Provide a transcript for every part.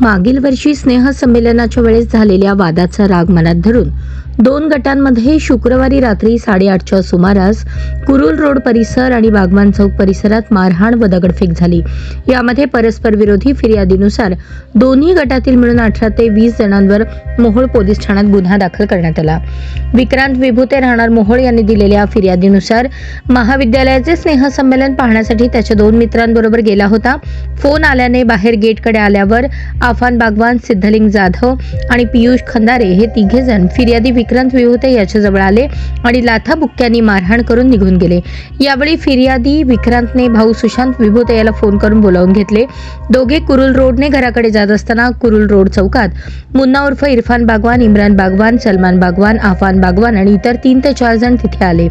मागील वर्षी स्नेहसंमेलनाच्या वेळेस झालेल्या वादाचा राग मनात धरून दोन गटांमध्ये शुक्रवारी रात्री साडेआठच्या सुमारास कुरुल रोड परिसर आणि बागवान चौक परिसरात मारहाण व दगडफेक झाली. यामध्ये परस्पर विरोधी फिर्यादीनुसार दोन्ही गटातील मिळून अठरा ते वीस जणांवर मोहोळ पोलीस ठाण्यात गुन्हा दाखल करण्यात आला. विक्रांत विभूते राहणार मोहोळ यांनी दिलेल्या फिर्यादीनुसार महाविद्यालयाचे स्नेहसंमेलन पाहण्यासाठी त्याच्या दोन मित्रांबरोबर गेला होता. फोन आल्याने बाहेर गेटकडे आल्यावर आफान बागवान सिद्धलिंग जाधव आणि पियुष खंदारे हे तिघे जण फिर्यादी विक्रांत विभूते याच्याजवळ आले आणि लाथा बुक्क्यांनी मारहाण करून निघून गेले. यावेळी फिर्यादी विक्रांतने भाऊ सुशांत विभूते याला फोन करून बोलावून घेतले. दोघे कुरुल रोडने घराकडे जात असताना कुरुल रोड चौकात मुन्ना उर्फ इरफान बागवान इम्रान बागवान सलमान बागवान आफान बागवान आणि इतर तीन ते चार जण तिथे आले.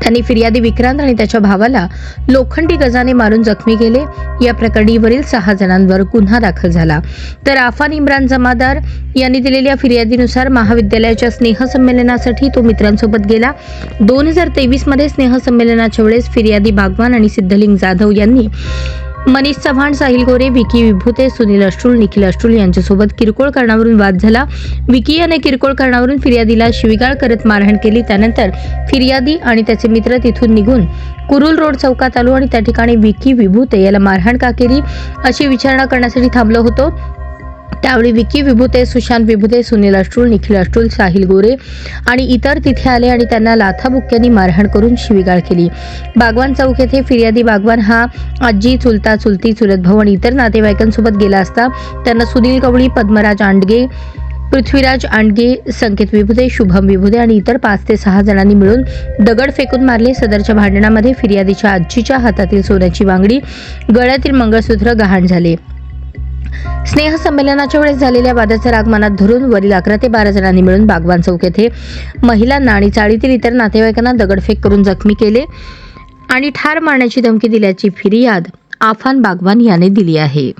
त्यांनी फिर्यादी विक्रांत आणि त्याच्या भावाला लोखंडी गजाने मारून जखमी केले. या प्रकरणी वरील सहा जणांवर गुन्हा दाखल झाला. तर आफान इम्रान जमादार यांनी दिलेल्या फिर्यादीनुसार महाविद्यालयाच्या स्नेहसंमेलनासाठी तो मित्रांसोबत गेला. दोन हजार तेवीसमध्ये स्नेहसंमेलनाच्या वेळेस फिर्यादी बागवान आणि सिद्धलिंग जाधव यांनी मनीष चव्हाण साहिल गोरे विकी विभूते सुनील अष्ट्रुल निखिल अष्ट्रुल यांच्यासोबत किरकोळ कारणावरून वाद झाला. विकी याने किरकोळ कारणावरून फिर्यादीला शिवीगाळ करत मारहाण केली. त्यानंतर फिर्यादी आणि त्याचे मित्र तिथून निघून कुरुल रोड चौकात आलो आणि त्या ठिकाणी विकी विभूते याला मारहाण का केली अशी विचारणा करण्यासाठी थांबलो होतो. त्यावेळी विकी विभूते सुशांत विभूते सुनील अष्टूल निखिल अष्टूल साहिल गोरे आणि इतर तिथे आले आणि त्यांना लाथाबुक्क्यांनी मारहाण करून शिवीगाळ केली. बागवान चौक येथे फिर्यादी बागवान हा आजी चुलता चुलती चुलत भाऊ आणि इतर नातेवाईकांसोबत गेला असता. त्यांना सुनील कवळी पद्मराज आंडगे पृथ्वीराज आंडगे संकेत विभुदे शुभम विभुदे आणि इतर पाच ते सहा जणांनी मिळून दगड फेकून मारले. सदरच्या भांडणामध्ये फिर्यादीच्या आजीच्या हातातील सोन्याची वांगडी गळ्यातील मंगळसूत्र गहाण झाले. स्नेहसंमेलनाच्या वेळेस झालेल्या वादाचा राग मनात धरून वरील अकरा ते बारा जणांनी मिळून बागवान चौक येथे महिलांना आणि चाळीतील इतर नातेवाईकांना दगडफेक करून जखमी केले आणि ठार मारण्याची धमकी दिल्याची फिर्याद आफान बागवान याने दिली आहे.